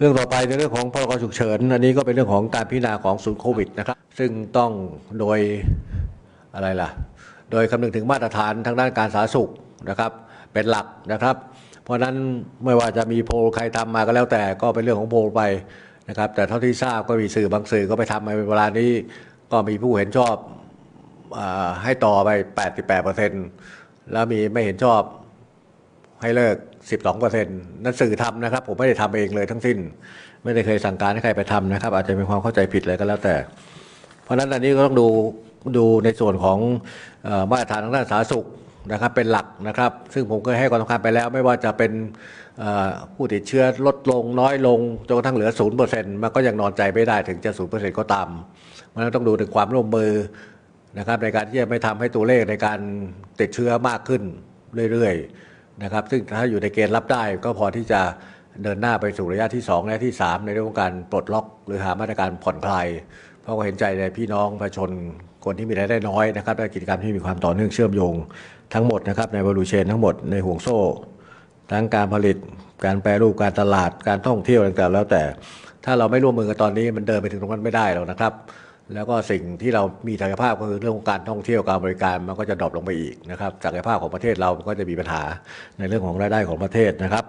เรื่องต่อไปในเรื่องของพรกฉุกเฉินอันนี้ก็เป็นเรื่องของการพิจารณาของศูนย์โควิดนะครับ ซึ่งต้องโดยอะไรล่ะ โดยคำนึงถึงมาตรฐานทางด้านการสาธารณสุขนะครับ เป็นหลักนะครับ เพราะฉะนั้นไม่ว่าจะมีโพลใครทำมาก็แล้วแต่ก็เป็นเรื่องของโพลไปนะครับ แต่เท่าที่ทราบก็มีสื่อบางสื่อก็ไปทำมาในเวลานี้ก็มีผู้เห็นชอบอให้ต่อไป 88%แล้วมีไม่เห็นชอบ ให้เลิก 12เปอร์เซ็นต์นั่นสื่อทำนะครับ ผมไม่ได้ทำเองเลยทั้งสิ้น ไม่ได้เคยสั่งการให้ใครไปทำนะครับ อาจจะเป็นความเข้าใจผิดเลยก็แล้วแต่ เพราะฉะนั้นอันนี้ก็ต้องดูดูในส่วนของมาตรฐานทางด้านสาธารณสุขนะครับเป็นหลักนะครับ ซึ่งผมเคยให้ความสำคัญไปแล้ว ไม่ว่าจะเป็นผู้ติดเชื้อลดลงน้อยลงจนกระทั่งเหลือศูนย์เปอร์เซ็นต์มันก็ยังนอนใจไม่ได้ถึงจะศูนย์เปอร์เซ็นต์ก็ตามเพราะฉะนั้นต้องดูถึงความร่วมมือนะครับในการที่จะไม่ทำให้ตัวเลขในการติดเชื้อมากขึ้นเรื่อยๆ นะครับ ซึ่งถ้าอยู่ในเกณฑ์รับได้ก็พอที่จะเดินหน้าไปสู่ระยะที่2และที่ 3 ในเรื่องของการปลดล็อก หรือหามาตรการผ่อนคลาย เพราะก็เห็นใจในพี่น้องประชาชนคนที่มีรายได้น้อยนะครับและกิจกรรมที่มีความต่อเนื่องเชื่อมโยงทั้งหมดนะครับในบรูเชนทั้งหมดในห่วงโซ่ ทั้งการผลิต การแปรรูปการตลาดการท่องเที่ยวต่างๆแล้วแต่ ถ้าเราไม่ร่วมมือกันตอนนี้มันเดินไปถึงตรงนั้นไม่ได้หรอกนะครับ แล้วก็สิ่งที่เรามีศักยภาพก็คือเรื่องของการท่องเที่ยวการบริการมันก็จะดรอปลงไปอีกนะครับศักยภาพของประเทศเราก็จะมีปัญหาในเรื่องของรายได้ของประเทศนะครับ